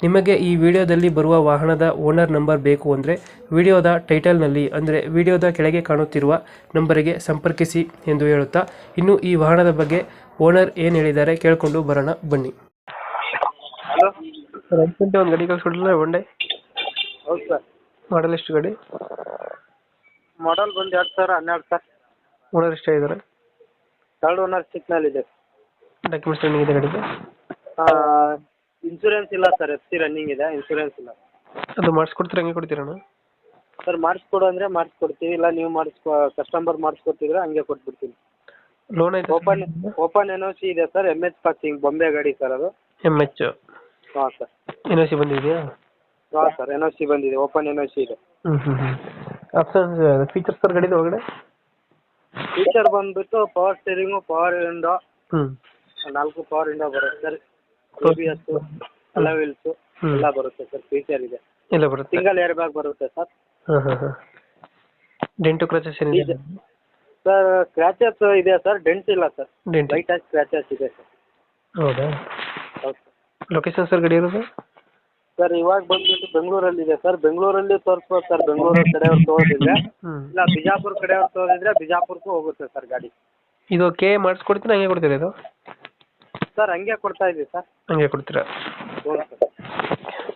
ನಿಮಗೆ ಈ ವಿಡಿಯೋದಲ್ಲಿ ಬರುವ ವಾಹನದ ಓನರ್ ನಂಬರ್ ಬೇಕು ಅಂದರೆ ವಿಡಿಯೋದ ಟೈಟಲ್ನಲ್ಲಿ ಅಂದರೆ ವಿಡಿಯೋದ ಕೆಳಗೆ ಕಾಣುತ್ತಿರುವ ನಂಬರಿಗೆ ಸಂಪರ್ಕಿಸಿ ಎಂದು ಹೇಳುತ್ತಾ ಇನ್ನು ಈ ವಾಹನದ ಬಗ್ಗೆ ಓನರ್ ಏನು ಹೇಳಿದ್ದಾರೆ ಕೇಳಿಕೊಂಡು ಬರೋಣ ಬನ್ನಿ. ಹಲೋ? ಸರ್ ಅರ್ಜೆಂಟ್ ಒಂದು ಗಾಡಿ ಕಳಿಸ್ಕೊಡಿಲ್ಲ ಒನ್ ಡೇ ಹೌದು ಸರ್. ಮಾಡಲ್ ಎಷ್ಟು ಗಾಡಿ? ಮಾಡಲ್ ಬಂದು ಎರಡು ಸಾವಿರ ಹನ್ನೆರಡು ಸರ್. ಓನರ್ ಎಷ್ಟೇ ಇದ್ದಾರೆ ಥರ್ಡ್ ಓನರ್ ಸಿಕ್ನಲ್ಲಿದೆ ಡಾಕ್ಯುಮೆಂಟ್ಸ್ ಏನಿದೆ ಇದೆ ಗಾಡಿಗೆ ಇನ್ಸೂರೆನ್ಸ್ ಇಲ್ಲ ಸರ್ ಎಫ್ ಸಿ ರನ್ನಿಂಗ್ ಇದೆ ಇನ್ಸೂರೆನ್ಸ್ ಇಲ್ಲ. ಅದು ಮಾಡಿಸ್ಕೊಡ್ತೀರಾ ಹಂಗೆ ಕೊಡ್ತೀರಣ್ಣ ಸರ್ ಮಾಡಿಸ್ಕೊಡು ಅಂದರೆ ಮಾಡಿಸ್ಕೊಡ್ತೀವಿ ಇಲ್ಲ ನೀವು ಮಾಡಿಸ್ಕೊ ಕಸ್ಟಮರ್ ಮಾಡಿಸ್ಕೊಡ್ತಿದ್ರೆ ಹಂಗೆ ಕೊಟ್ಬಿಡ್ತೀನಿ. ಲೋನ್ ಐತೆ open open N O C ಇದೆ ಸರ್ ಎಂ ಎಚ್ ಪಾರ್ಕಿಂಗ್ ಬೊಂಬೆ ಗಾಡಿ ಸರ್ ಅದು. ಎಂ ಎಚ್ ಹಾಂ ಸರ್ ಎನ್ ಸಿ ಬಂದಿದೆಯಾ? ಹಾಂ ಸರ್ ಎನ್ ಓ ಸಿ ಬಂದಿದೆ ಓಪನ್ ಎನ್ ಒ ಸಿ ಇದೆ. ಹ್ಞೂ ಹ್ಞೂ ಹ್ಞೂ ಆಪ್ಷನ್ಸ್ ಫೀಚರ್ಸ್ ಸರ್ ಗಾಡಿದು ಒಳಗಡೆ? ಫೀಚರ್ ಬಂದ್ಬಿಟ್ಟು ಪವರ್ ಸ್ಟೇರಿಂಗು ಪವರ್ ವಿಂಡೋ ಹ್ಞೂ ನಾಲ್ಕು ಪವರ್ ವಿಂಡೋ ಬರುತ್ತೆ sir A B S alloy wheels ಹ್ಮ್. ಎಲ್ಲ ಬರುತ್ತೆ ಸರ್ ಫೀಚರ್ ಇದೆ. ಎಲ್ಲ ಬರುತ್ತೆ. ಸಿಂಗಲ್ ಏರ್ ಬ್ಯಾಗ್ ಬರುತ್ತೆ ಸರ್ ಹಾಂ ಹಾಂ ಹಾಂ. ಡೆಂಟು ಕ್ರಚಸ್ ಏನಿದೆ? ಇದೆ. ಸರ್ ಸ್ಕ್ರಾಚಸ್ ಇದೆ ಸರ್ ಡೆಂಟ್ ಇಲ್ಲ ಸರ್ ಡೆಂಟ್ ಲೈಟ್ ಆಗಿ ಇದೆ ಸರ್ ಹೌದಾ? ಹೌದು ಸರ್ ಲೊಕೇಶನ್ ಸರ್ ಗಾಡಿ ಇರೋದು? ಸರ್ ಇವಾಗ ಬಂದ್ಬಿಟ್ಟು ಬೆಂಗಳೂರಲ್ಲಿ ಇದೆ ಸರ್ ಬೆಂಗಳೂರಲ್ಲಿ ತೋರಿಸ್ಬೋದು ಸರ್ ಬೆಂಗಳೂರು ಕಡೆಯವ್ರು ತೋರಿಸಿದ್ರೆ. ಹ್ಞೂ ಇಲ್ಲ ಬಿಜಾಪುರ ಕಡೆಯವ್ರು ತೋರಿಸಿದ್ರೆ ಬಿಜಾಪುರಕ್ಕೂ ಹೋಗುತ್ತೆ ಸರ್ ಗಾಡಿ. ಇದು ಕೆ ಮಾಡಿಸ್ಕೊಡ್ತೀನಿ ಹಂಗೆ ಕೊಡ್ತೀರಾ ಇದು? ಸರ್ ಹಂಗೆ ಕೊಡ್ತಾ ಇದ್ದೀವಿ ಸರ್. ಹಂಗೆ ಕೊಡ್ತೀರಾ? ಹ್ಞೂ ಸರ್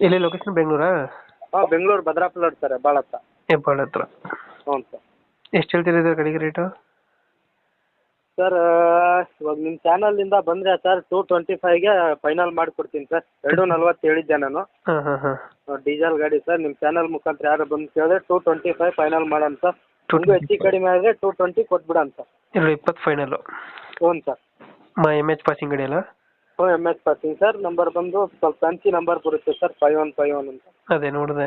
ಎಲ್ಲಿ ಲೊಕೇಶನ್ ಬೆಂಗಳೂರಾ? ಹಾಂ ಬೆಂಗಳೂರು ಭದ್ರಾಪುರ ಸರ್ ಭಾಳ ಹತ್ರ ಹೆಬ್ಬಾಳ ಹತ್ರ. ಹ್ಞೂ ಸರ್. ಎಷ್ಟು ಹೇಳ್ತೀರಾ ಇದು ಗಾಡಿಗೆ ರೇಟು ಸರ್ ಇವಾಗ ನಿಮ್ಮ ಚಾನಲಿಂದ ಬಂದ್ರೆ ಸರ್ ಟೂ ಟ್ವೆಂಟಿ ಫೈವ್ಗೆ ಫೈನಲ್ ಮಾಡಿಕೊಡ್ತೀನಿ ಸರ್. ಎರಡು ನಲ್ವತ್ತು ಹೇಳಿದ್ದೆ ನಾನು. ಹಾಂ ಹಾಂ ಹಾಂ. ಡೀಸೆಲ್ ಗಾಡಿ ಸರ್ ನಿಮ್ಮ ಚಾನಲ್ ಮುಖಾಂತರ ಯಾರು ಬಂದು ಕೇಳಿದ್ರೆ ಟೂ ಟ್ವೆಂಟಿ ಫೈವ್ ಫೈನಲ್ ಮಾಡೋಣ ಸರ್. ಒಂದು ಹೆಚ್ಚು ಕಡಿಮೆ ಆದರೆ ಟೂ ಟ್ವೆಂಟಿ ಕೊಟ್ಬಿಡೋಣ ಸರ್. ಎರಡು ಇಪ್ಪತ್ತು ಫೈನಲ್ಲು ಹ್ಞೂ ಸರ್. ಮಾ ಎಂ ಎಚ್ ಪಾಸಿಂಗ್ ಗಾಡಿ ಅಲ್ಲ? ಹ್ಞೂ M S passing sir. Number ಬಂದು ಸ್ವಲ್ಪ ಫ್ಯಾನ್ಸಿ ನಂಬರ್ ಬರುತ್ತೆ sir five one five one ಅಂತ. ಅದೇ ನೋಡಿದೆ.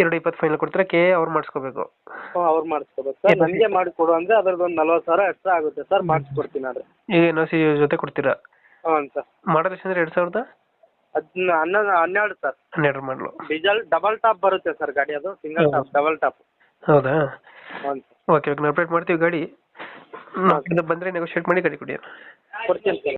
ಎರಡು ಇಪ್ಪತ್ತು ಫೈನಲ್ ಕೊಡ್ತಾರೆ ಕೆ ಅವ್ರು ಮಾಡಿಸ್ಕೋಬೇಕು. ಹ್ಞೂ ಅವ್ರು ಮಾಡಿಸ್ಕೋಬೇಕು ಸರ್. ನನಗೆ ಮಾಡಿಕೊಡು ಅಂದರೆ ಅದ್ರದ್ದು ಒಂದು ನಲ್ವತ್ತು ಸಾವಿರ ಎಕ್ಸ್ಟ್ರಾ ಆಗುತ್ತೆ ಸರ್. ಮಾಡಿಸ್ಕೊಡ್ತೀನಿ ಆದರೆ. ಈಗ ಎನ್ ಸಿ ಜೊತೆ ಕೊಡ್ತೀರಾ? ಹ್ಞೂ ಸರ್. ಮಾಡಲ್ ಎಷ್ಟು ಅಂದ್ರೆ ಎರಡು ಸಾವಿರದ? ಅದನ್ನ ಹನ್ನೊಂದು ಹನ್ನೆರಡು ಸರ್. ಹನ್ನೆರಡು ಮಾಡಲು. ಡೀಸೆಲ್ ಡಬಲ್ ಟಾಪ್ ಬರುತ್ತೆ ಸರ್ ಗಾಡಿ ಅದು. Single top double top. ಹೌದಾ? ಹ್ಞೂ ಸರ್. Okay okay. ನಾವು ಅಪ್ಡೇಟ್ ಮಾಡ್ತೀವಿ ಗಾಡಿ. ಬಂದರೆ ನೆಗೋಷಿಯೇಟ್ ಮಾಡಿ ಗಾಡಿ ಕೊಡಿ. ಕೊಡ್ತೀನಿ ಸರ್.